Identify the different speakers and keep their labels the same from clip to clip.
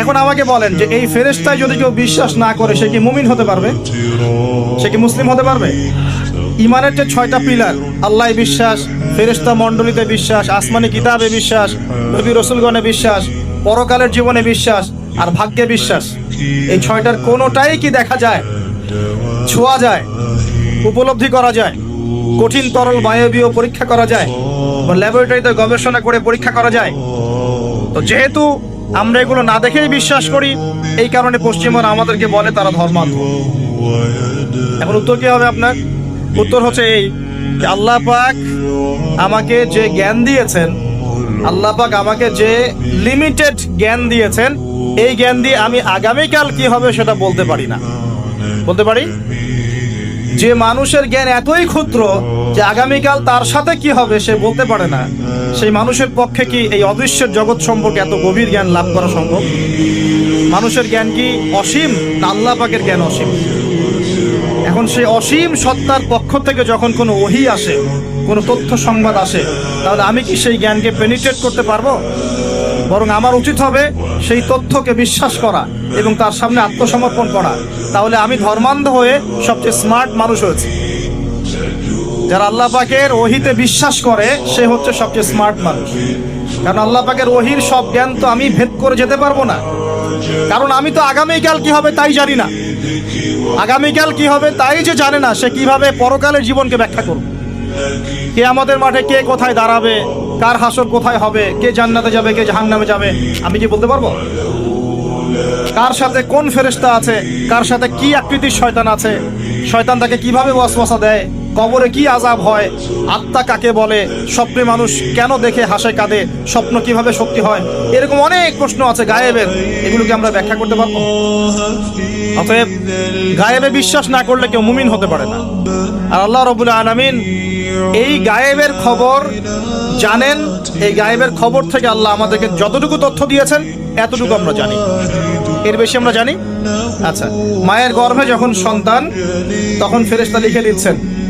Speaker 1: এখন আমাকে বলেন যে এই ফেরেস্তায় যদি কেউ বিশ্বাস না করে, সে কি মুমিন হতে পারবে? সে কি মুসলিম হতে পারবে? ইমানের যে ছয়টা পিলার আল্লাহ বিশ্বাস, ফেরেশতা মণ্ডলীতে বিশ্বাস, আসমানি কিতাবে বিশ্বাস, নবী রসুলগণে বিশ্বাস, পরকালের জীবনে বিশ্বাস আর ভাগ্যে বিশ্বাস, এই ছয়টার কোনোটাই কি দেখা যায়? ছোঁয়া যায়, উপলব্ধি করা যায়, কঠিন তরল বায়বীয় পরীক্ষা করা যায় ল্যাবরেটরিতে গবেষণা করে পরীক্ষা করা যায়। তো যেহেতু আমরা এগুলো না দেখেই বিশ্বাস করি। এই কারণে পশ্চিমবঙ্গ আমাদেরকে বলে তারা ধর্মান্ধ। এখন উত্তর কি হবে আপনার? উত্তর হচ্ছে এই আল্লাহ পাক আমাকে যে জ্ঞান দিয়েছেন, আল্লাহ পাক আমাকে যে লিমিটেড জ্ঞান দিয়েছেন, এই জ্ঞান দিয়ে আমি আগামীকাল কি হবে সেটা বলতে পারি না। বলতে পারি? যে মানুষের জ্ঞান এতই ক্ষুদ্র যে আগামীকাল তার সাথে কি হবে সে বলতে পারে না। সেই মানুষের পক্ষে কি এই অদৃশ্যের জগৎ সম্পর্কে এত গভীর জ্ঞান লাভ করা সম্ভব? মানুষের জ্ঞান কি অসীম না আল্লাহ পাকের জ্ঞান অসীম? এখন সেই অসীম সত্তার পক্ষ থেকে যখন কোনো ওহি আসে, কোনো তথ্য সংবাদ আসে, তাহলে আমি কি সেই জ্ঞানকে পেনিট্রেট করতে পারব? বরং আমার উচিত হবে সেই তথ্যকে বিশ্বাস করা এবং তার সামনে আত্মসমর্পণ করা। তাহলে আমি ধর্মান্ধ হয়ে সবচেয়ে স্মার্ট মানুষ হয়েছি। যারা আল্লাহ পাকের ওহিতে বিশ্বাস করে, সে হচ্ছে সবচেয়ে স্মার্ট মানুষ। কারণ আল্লাহ পাকের ওহির সব জ্ঞান তো আমি ভেদ করে যেতে পারব না। কারণ আমি তো আগামীকাল কি হবে তাই জানি না। আগামীকাল কি হবে তাই যে জানে না, সে কীভাবে পরকালের জীবনকে ব্যাখ্যা করবে। কে আমাদের মাঠে কে কোথায় দাঁড়াবে, কার হাসর কোথায় হবে, কে জান্নাতে যাবে, কে জাহান্নামে যাবে, আমি কি বলতে পারব? কার সাথে কোন ফেরেশতা আছে, কার সাথে কি আকৃতির শয়তান আছে, শয়তান তাকে কীভাবে ওয়াসওয়াসা দেয় কবরে কি আজাব হয়? আত্মা কাকে বলে? স্বপ্নে মানুষ কেন দেখে হাসে কাঁদে? স্বপ্ন কীভাবে সত্যি হয়? এরকম অনেক প্রশ্ন আছে গায়েবের। এগুলোকে আমরা ব্যাখ্যা করতে পারব। অতএব গায়েবে বিশ্বাস না করলে কেউ মুমিন হতে পারে না। আর আল্লাহ রবুল আলমিন এই গায়েবের খবর জানেন। এই গায়েবের খবর থেকে আল্লাহ আমাদেরকে যতটুকু তথ্য দিয়েছেন, এতটুকু আমরা জানি। এর বেশি আমরা জানি? আচ্ছা মায়ের গর্ভে যখন সন্তান, তখন ফেরেশতা লিখে দিচ্ছেন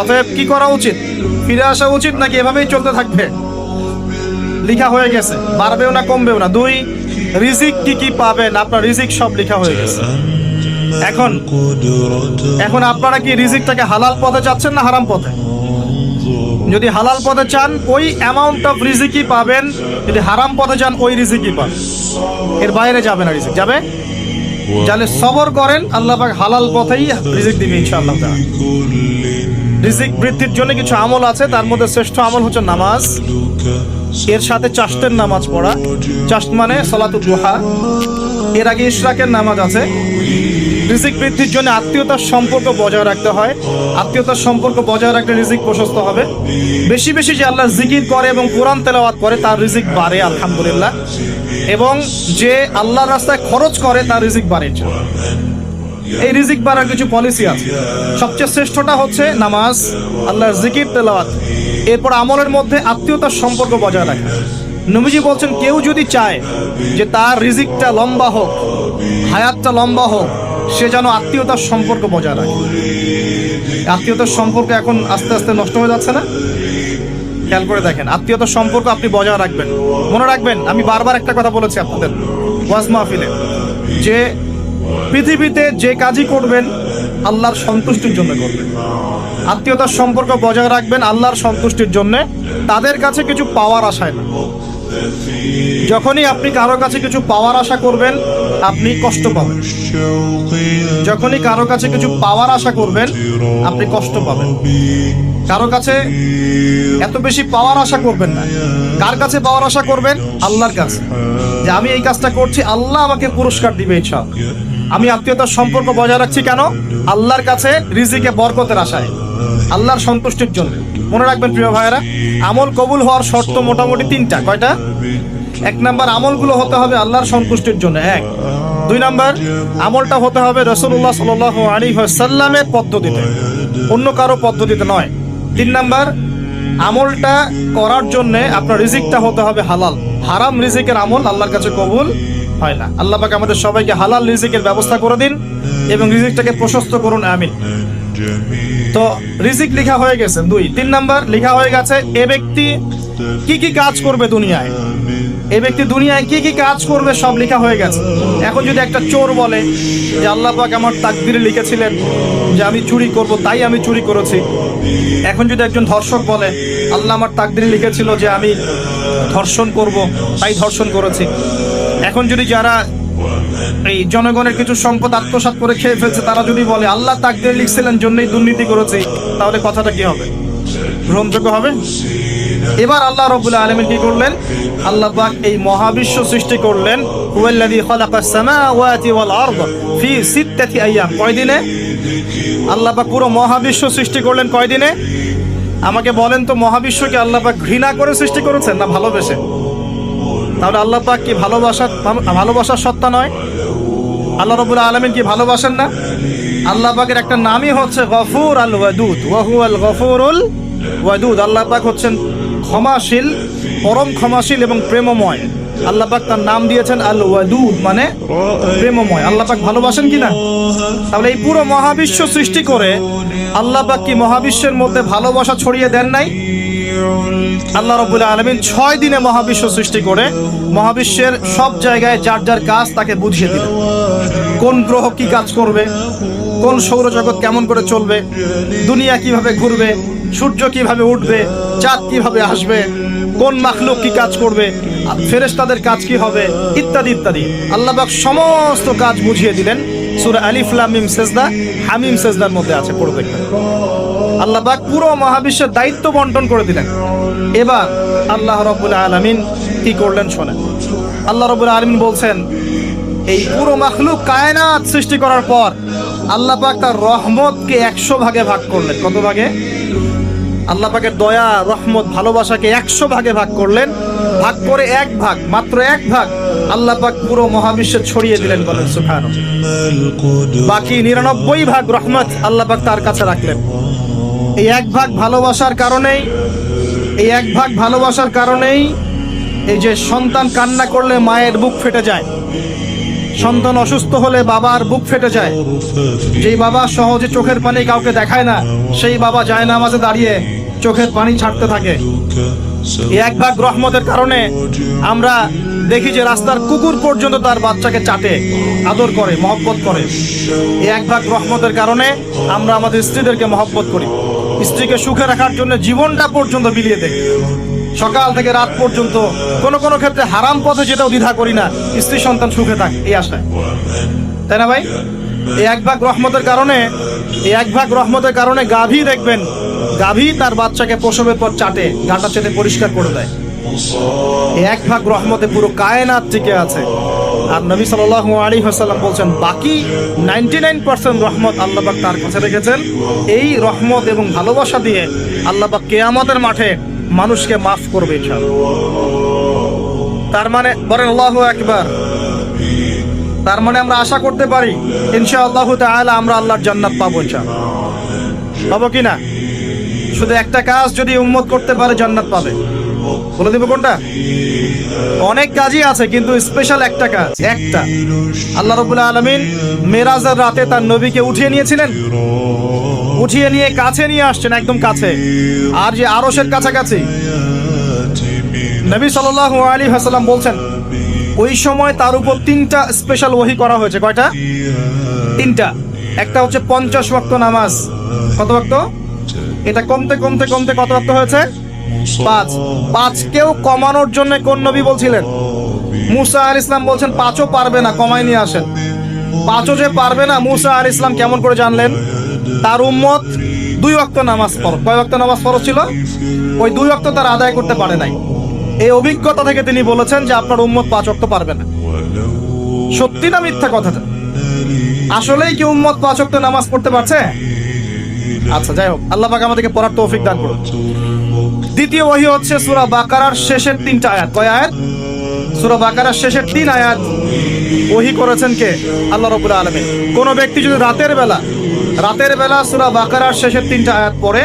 Speaker 1: অতএব কি করা উচিত? ফিরে আসা উচিত নাকি এভাবেই চলতে থাকবে? লিখা হয়ে গেছে। বাড়বেও না, কমবেও না। দুই, রিজিক কি কি পাবেন? আপনার রিজিক সব লিখা হয়ে গেছে। এখন এখন আপনারা কি রিজিকটাকে হালাল পথে চাচ্ছেন না হারাম পথে? যদি হালাল পথে চান, ওই অ্যামাউন্ট অফ রিজিকই পাবেন। যদি হারাম পথে চান ওই রিজিকই পাবেন। এর বাইরে যাবে না রিজিক। যাবে? যাহলে সবর করেন, আল্লাহ পাক হালাল পথেই রিজিক দিবে ইনশাআল্লাহ রিজিক বৃদ্ধির জন্য কিছু আমল আছে, তার মধ্যে শ্রেষ্ঠ আমল হচ্ছে নামাজ। এর সাথে চাষতের নামাজ পড়া। চাষ্ট মানে সলাতুল দুহা। এর আগে ইশরাকের নামাজ আছে। রিজিক বৃদ্ধির জন্য আত্মীয়তার সম্পর্ক বজায় রাখতে হয়। আত্মীয়তার সম্পর্ক বজায় রাখলে রিজিক প্রশস্ত হবে। বেশি বেশি যে আল্লাহ জিকির করে এবং কোরআন তেলাওয়াত করে, তার রিজিক বাড়ে, আলহামদুলিল্লাহ। এবং যে আল্লাহর রাস্তায় খরচ করে, তার রিজিক বাড়ে। এই রিজিক বাড়ার কিছু পলিসি আছে। সবচেয়ে শ্রেষ্ঠটা হচ্ছে নামাজ, আল্লাহর জিকির, তেলাওয়াত। এরপর আমলের মধ্যে আত্মীয়তার সম্পর্ক বজায় রাখা। নবীজি বলছেন, কেউ যদি চায় যে তার রিজিকটা লম্বা হোক, হায়াতটা লম্বা হোক, সে যেন আত্মীয়তার সম্পর্ক বজায় রাখে। আত্মীয়তার সম্পর্ক এখন আস্তে আস্তে নষ্ট হয়ে যাচ্ছে না? খেয়াল করে দেখেন, আত্মীয়তার সম্পর্ক আপনি বজায় রাখবেন। মনে রাখবেন, আমি বারবার একটা কথা বলেছি আপনাদের ওয়াজ মাহফিলে, যে পৃথিবীতে যে কাজই করবেন, আল্লাহর সন্তুষ্টির জন্য করবেন। আত্মীয়তার সম্পর্ক বজায় রাখবেন, আল্লাহর সন্তুষ্টির জন্য। তাদের কাছে কিছু পাওয়ার আশায় না। যখনই আপনি কারও কাছে কিছু পাওয়ার আশা করবেন, আপনি কষ্ট পাবেন। যখনই কারও কাছে কিছু পাওয়ার আশা করবেন, আপনি কষ্ট পাবেন। কারও কাছে এত বেশি পাওয়ার আশা করবেন না। কার কাছে পাওয়ার আশা করবেন? আল্লাহর কাছে। যে আমি এই কাজটা করছি, আল্লাহ আমাকে পুরস্কার দিবে ইচ্ছা আমি আত্মীয়তার সম্পর্ক বজায় রাখছি কেন? আল্লাহর কাছে রিজিকে বরকতের আশায়। আল্লাহর সন্তুষ্টির জন্য। মনে রাখবেন প্রিয় ভাইয়েরা, আমল কবুল হওয়ার শর্ত মোটামুটি তিনটা। কয়টা? এক নাম্বার, আমলগুলো হতে হবে আল্লাহর সন্তুষ্টির জন্য। এক। দুই নাম্বার, আমলটা হতে হবে রসুল্লাহ সাল আলী সাল্লামের পদ্ধতিতে। অন্য কারও পদ্ধতিতে নয়। তিন নাম্বার, আমলটা করার জন্যে আপনার রিজিকটা হতে হবে হালাল। হারাম রিজিকের আমল আল্লাহর কাছে কবুল হয় না। আল্লাহ পাক আমাদের সবাইকে হালাল রিজিকের ব্যবস্থা করে দিন এবং রিজিকটাকে প্রশস্ত করুন, আমিন। তো রিজিক লেখা হয়ে গেছে, দুই। তিন নাম্বার, লেখা হয়ে গেছে, এ ব্যক্তি কি কি কাজ করবে দুনিয়ায়? এ ব্যক্তি দুনিয়ায় কি কি কাজ করবে সব লেখা হয়ে গেছে। এখন যদি একটা চোর বলে যে আল্লাহ পাক আমার তাকদিরে লিখেছিলেন যে আমি চুরি করব, তাই আমি চুরি করেছি। এখন যদি একজন ধর্ষক বলে, আল্লাহ আমার তাকদিরে লিখেছিল যে আমি ধর্ষণ করব, তাই ধর্ষণ করেছি। এখন যদি যারা এই জনগণের কিছু সম্পদ আত্মসাৎ করে খেয়ে ফেলছে, তারা যদি বলে, আল্লাহ তাকদিরে লিখছিলেন, জন্যই দুর্নীতি করেছি, তাহলে কথাটা কি হবে? গ্রহণযোগ্য হবে? এবার আল্লাহ রবুল্লাহ আলমিন কি করলেন? আল্লাহ পাক এই মহাবিশ্ব সৃষ্টি করলেন। হুয়াল্লাযী খালাকাস সামাওয়াতি ওয়াল আরদ ফি সিত্তাতি আইয়াম। কয় দিনে? আল্লাহ পাক পুরো মহাবিশ্ব সৃষ্টি করলেন কয় দিনে? আমাকে বলেন তো মহাবিশ্বকে আল্লাহ পাক ঘৃণা করে সৃষ্টি করেছেন না ভালোবেসে? তাহলে আল্লাহ পাক কি ভালোবাসার ভালোবাসার সত্তা নয়? আল্লাহ রবুল্লাহ আলমিন কি ভালোবাসেন না? আল্লাহ পাকের একটা নামই হচ্ছে গফুর আল ওয়াদুদ। ওয়াহু আল গফুরুল ওয়াদুদ। আল্লাহ পাক হচ্ছেন ক্ষমাশীল, পরম ক্ষমাশীল এবং প্রেমময়। আল্লাহ পাক তার নাম দিয়েছেন আল ওয়াদুদ মানে প্রেমময়। আল্লাহ পাক ভালোবাসেন কি না? তাহলে এই পুরো মহাবিশ্ব সৃষ্টি করে আল্লাহ পাক কি মহাবিশ্বের মধ্যে ভালোবাসা ছড়িয়ে দেন নাই? আল্লাহ রবুল্লাহ আলমিন ছয় দিনে মহাবিশ্ব সৃষ্টি করে মহাবিশ্বের সব জায়গায় যার যার কাজ তাকে বুঝিয়ে দিলেন। কোন গ্রহ কি কাজ করবে, কোন সৌরজগৎ কেমন করে চলবে, দুনিয়া কীভাবে ঘুরবে, সূর্য কীভাবে উঠবে, চাঁদ কীভাবে আসবে, কোন মাখলুক কি কাজ করবে, ফেরেশতাদের কাজ কি হবে, ইত্যাদি ইত্যাদি। আল্লাহবাক সমস্ত কাজ বুঝিয়ে দিলেন। সূরা মিম সেজদা হামিম সেজদার মধ্যে আছে পড়ে দেখবেন আল্লাহ পাক পুরো মহাবিশ্বের দায়িত্ব বন্টন করে দিলেন। এবার আল্লাহ রব্বুল আলমিন কি করলেন শোনেন। আল্লাহ রব্বুল আলমিন বলছেন, এই পুরো মাখলুক কায়নাত সৃষ্টি করার পর আল্লাহ পাক তার রহমতকে একশো ভাগে ভাগ করলেন। কত ভাগে? আল্লাহ পাকের দয়া, রহমত, ভালোবাসাকে একশো ভাগে ভাগ করলেন। ভাগ করে এক ভাগ, মাত্র এক ভাগ আল্লাহ পাক পুরো মহাবিশ্বে ছড়িয়ে দিলেন বলেন সুখান বাকি নিরানব্বই ভাগ রহমত আল্লাহ পাক তার কাছে রাখলেন। এই এক ভাগ ভালোবাসার কারণেই, এই এক ভাগ ভালোবাসার কারণেই এই যে সন্তান কান্না করলে মায়ের বুক ফেটে যায়। সন্তান অসুস্থ হলে বাবার বুক ফেটে যায়। যেই বাবা সহজে চোখের পানি কাউকে দেখায় না, সেই বাবা যায় না মাঝে দাঁড়িয়ে চোখের পানি ছাড়তে থাকে। এক ভাগ রহমতের কারণে আমরা দেখি যে রাস্তার কুকুর পর্যন্ত তার বাচ্চাকে চাটে, আদর করে, মহব্বত করে। এক ভাগ রহমতের কারণে আমরা আমাদের স্ত্রীদেরকে মহব্বত করি। স্ত্রীকে সুখে রাখার জন্য জীবনটা পর্যন্ত বিলিয়ে দেয় সকাল থেকে রাত পর্যন্ত কোন কোন ক্ষেত্রে হারাম পথে যেটাও দ্বিধা করি না। স্ত্রী সন্তান সুখে থাক, এই আশায়। তাই না ভাই? এই এক ভাগ রহমতের কারণে, এই এক ভাগ রহমতের কারণে গাভী দেখবেন, গাভী তার বাচ্চাকে প্রসবের পর চাটে গাটা চেটে পরিষ্কার করে দেয়। এক ভাগ রহমতে পুরো কায়নাত টিকে আছে। আর নবী সাল্লাল্লাহু আলাইহি ওয়াসাল্লাম বলছেন, বাকি 99% রহমত আল্লাহ পাক তার কাছে রেখেছেন। এই রহমত এবং ভালোবাসা দিয়ে আল্লাহ পাক কিয়ামতের মাঠে মানুষকে মাফ করবে তার মানে বলেন, আল্লাহ একবার তার মানে আমরা আশা করতে পারি, ইনশাআল্লাহ তাআলা আমরা আল্লাহর জান্নাত পাবো ইনশাআল্লাহ। পাবো কি না? শুধু একটা কাজ যদি উম্মত করতে পারে, জান্নাত পাবে। বলে দিব কোনটা? অনেক কাজই আছে, কিন্তু স্পেশাল একটা কাজ, একটা। আল্লাহ রবুল্লা আলমিন মেরাজের রাতে তার নবীকে উঠিয়ে নিয়েছিলেন। উঠিয়ে নিয়ে কাছে নিয়ে আসছেন, একদম কাছে। আর যে আরসের কাছাকাছি। নবী সাল আলী হাসাল্লাম বলছেন, ওই সময় তার উপর তিনটা স্পেশাল ওহি করা হয়েছে। কয়টা? তিনটা। একটা হচ্ছে পঞ্চাশ ওয়াক্ত নামাজ। কত ওয়াক্ত? এটা কমতে কমতে কমতে কত ওয়াক্ত হয়েছে? পাঁচ পাঁচকেও কমানোর জন্য কোন নবী বলছিলেন? মুসা আল ইসলাম বলছেন, পাঁচও পারবে না কমাই নিয়ে আসেন। পাঁচও যে পারবে না, মুসা আল ইসলাম কেমন করে জানলেন? তার উম্মত দুই ওয়াক্ত নামাজ পড় কয় ওয়াক্ত নামাজ ফরজ ছিল? ওই দুই ওয়াক্ত তার আদায় করতে পারে নাই। এই অভিজ্ঞতা থেকে তিনি বলেছেন যে, আপনার উম্মত পাঁচ ওয়াক্ত পারবে না। সত্যি না মিথ্যা কথাটা আসলেই কি উম্মত পাঁচ ওয়াক্ত নামাজ পড়তে পারছে? আচ্ছা যাই হোক, আল্লাহ পাক আমাদেরকে পড়ার তৌফিক দান করুন। দ্বিতীয় ওহি হচ্ছে সূরা বাকারার শেষের তিনটা আয়াত। কয় আয়াত? সূরা বাকারার শেষের তিন আয়াত। ওহি করেছেন কে? আল্লাহ রবুল আলমিন। কোনো ব্যক্তি যদি রাতের বেলা রাতের বেলা সুরা বাকারার শেষের তিনটা আয়াত পরে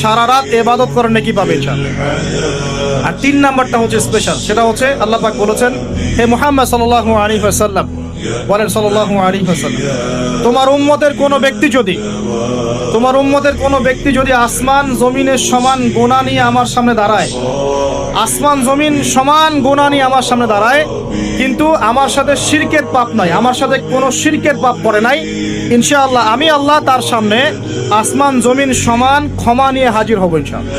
Speaker 1: সারা রাত এবাদত করে নাকি পাবে আর তিন নাম্বারটা হচ্ছে স্পেশাল সেটা হচ্ছে আল্লাহ পাক বলেছেন, হে মুহাম্মদ সাল্লাল্লাহু আলাইহি ওয়াসাল্লাম বলেন সাল্লাল্লাহু আলাইহি ওয়াসাল্লাম, তোমার উম্মতের কোনো ব্যক্তি যদি, তোমার উম্মতের কোনো ব্যক্তি যদি আসমান জমিনের সমান গোনা নিয়ে আমার সামনে দাঁড়ায়, আসমান জমিন সমান গোনা নিয়ে আমার সামনে দাঁড়ায়, কিন্তু আমার সাথে শিরকের পাপ নাই, আমার সাথে কোনো শিরকের পাপ করে নাই, ইনশাআল্লাহ আমি আল্লাহ তার সামনে আসমান জমিন সমান ক্ষমা নিয়ে হাজির হব ইনশাআল্লাহ।